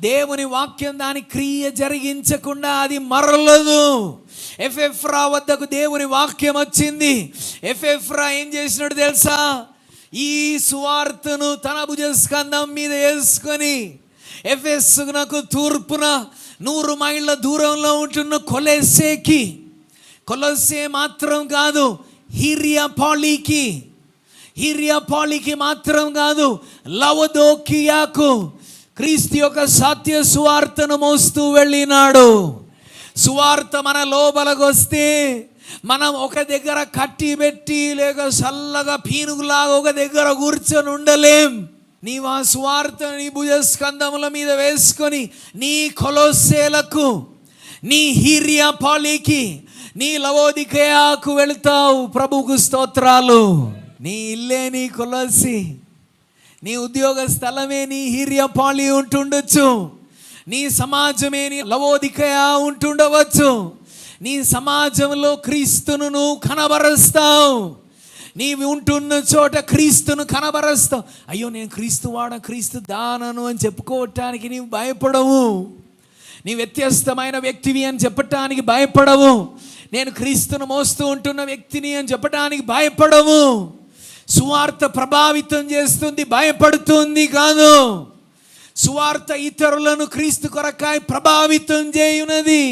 దేవుని వాక్యం దాని క్రియ జరిగించకుండా అది మరలదు. ఎఫ్ఎఫ్రా వద్దకు దేవుని వాక్యం వచ్చింది. ఎఫ్ఎఫ్రా ఏం చేసినాడు తెలుసా? ఈ సువార్తను తన భుజస్కంధం మీద వేసుకొని ఎఫ్ఎస్నకు తూర్పున నూరు మైళ్ళ దూరంలో ఉంటున్న కొలెసేకి కొలసే మాత్రం కాదు హిరియపాళికి హిరియపాళికి మాత్రం కాదు లవదోకియాకు క్రీస్తు యొక్క సత్య సువార్తను మోస్తూ వెళ్ళినాడు. సువార్త మన లోపలకొస్తే మనం ఒక దగ్గర కట్టి పెట్టి లేక చల్లగా పీనుగులాగా ఒక దగ్గర కూర్చొని ఉండలేం. నీవు ఆ సువార్త నీ భుజస్కంధముల మీద వేసుకొని నీ కొలోసేలకు నీ హీరియాపాలికి నీ లవోదికయాకు వెళతావు ప్రభుకు స్తోత్రాలు. నీ ఇల్లే నీ కొలసి నీ ఉద్యోగ స్థలమే నీ హీర్యపాళి ఉంటుండొచ్చు. నీ సమాజమే నీ లవోదికయా ఉంటుండవచ్చు. నీ సమాజంలో క్రీస్తును నువ్వు కనబరుస్తావు. నీవు ఉంటున్న చోట క్రీస్తును కనబరుస్తావు. అయ్యో నేను క్రీస్తు వాడ క్రీస్తు దానను అని చెప్పుకోవటానికి నీవు భయపడవు. నీ వ్యత్యస్తమైన వ్యక్తివి అని చెప్పటానికి భయపడవు. నేను క్రీస్తును మోస్తూ ఉంటున్న వ్యక్తిని అని చెప్పటానికి భయపడవు. సువార్త ప్రభావితం చేస్తుంది భయపడుతుంది కాదు సువార్త ఇతరులను క్రీస్తు కొరకాయ ప్రభావితం చేయునది.